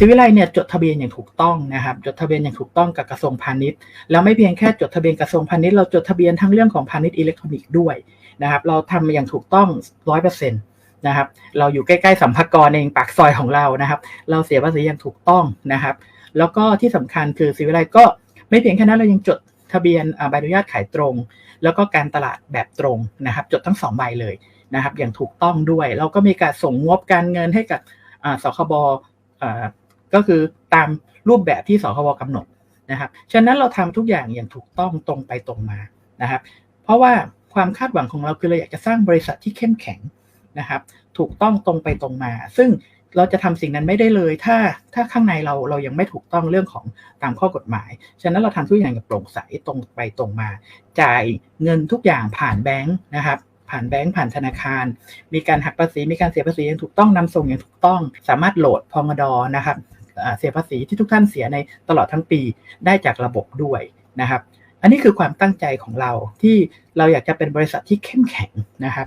ศิวิไลเนี่ยจดทะเบียนอย่างถูกต้องนะครับ จดทะเบียนอย่างถูกต้องกับกระทรวงพาณิชย์ แล้วไม่เพียงแค่จดทะเบียนกระทรวงพาณิชย์เราจดทะเบียนทั้งเรื่องของพาณิชย์อิเล็กทรอนิกส์ด้วยนะครับ เราทำอย่างถูกต้องร้อยเปอร์เซ็นต์นะครับ เราอยู่ใกล้ๆสัมภากรเองปากซอยของเรานะครับ เราเสียภาษีอย่างถูกต้องนะครับ แล้วก็ที่สำคัญคือศิวิไลก็ไม่เพียงแค่นั้นเรายังจดทะเบียนใบอนุญาตขายตรง แล้วก็การตลาดแบบตรงนะครับ จดทั้งสองใบเลยนะครับ อย่างถูกต้องด้วย เราก็มีการส่งงบการเงินให้กับสคบอ ก็คือตามรูปแบบที่สคบกำหนดนะครับฉะนั้นเราทำทุกอย่างอย่างถูกต้องตรงไปตรงมานะครับ เพราะว่าความคาดหวังของเราคือเราอยากจะสร้างบริษัทที่เข้มแข็งนะครับ ถูกต้องตรงไปตรงมา ซึ่งเราจะทำสิ่งนั้นไม่ได้เลย ถ้าถ้าข้างในเราเรายังไม่ถูกต้องเรื่องของตามข้อกฎหมาย ฉะนั้นเราทำทุกอย่างอย่างโปร่งใสตรงไปตรงมา จ่ายเงินทุกอย่างผ่านแบงค์นะครับ ผ่านแบงค์ผ่านธนาคาร มีการหักภาษีมีการเสียภาษีอย่างถูกต้องนำส่งอย่างถูกต้อง สามารถโหลดพองดนะครับ เสียภาษีที่ทุกท่านเสียในตลอดทั้งปีได้จากระบบด้วยนะครับ อันนี้คือความตั้งใจของเราที่เราอยากจะเป็นบริษัทที่เข้มแข็งนะครับ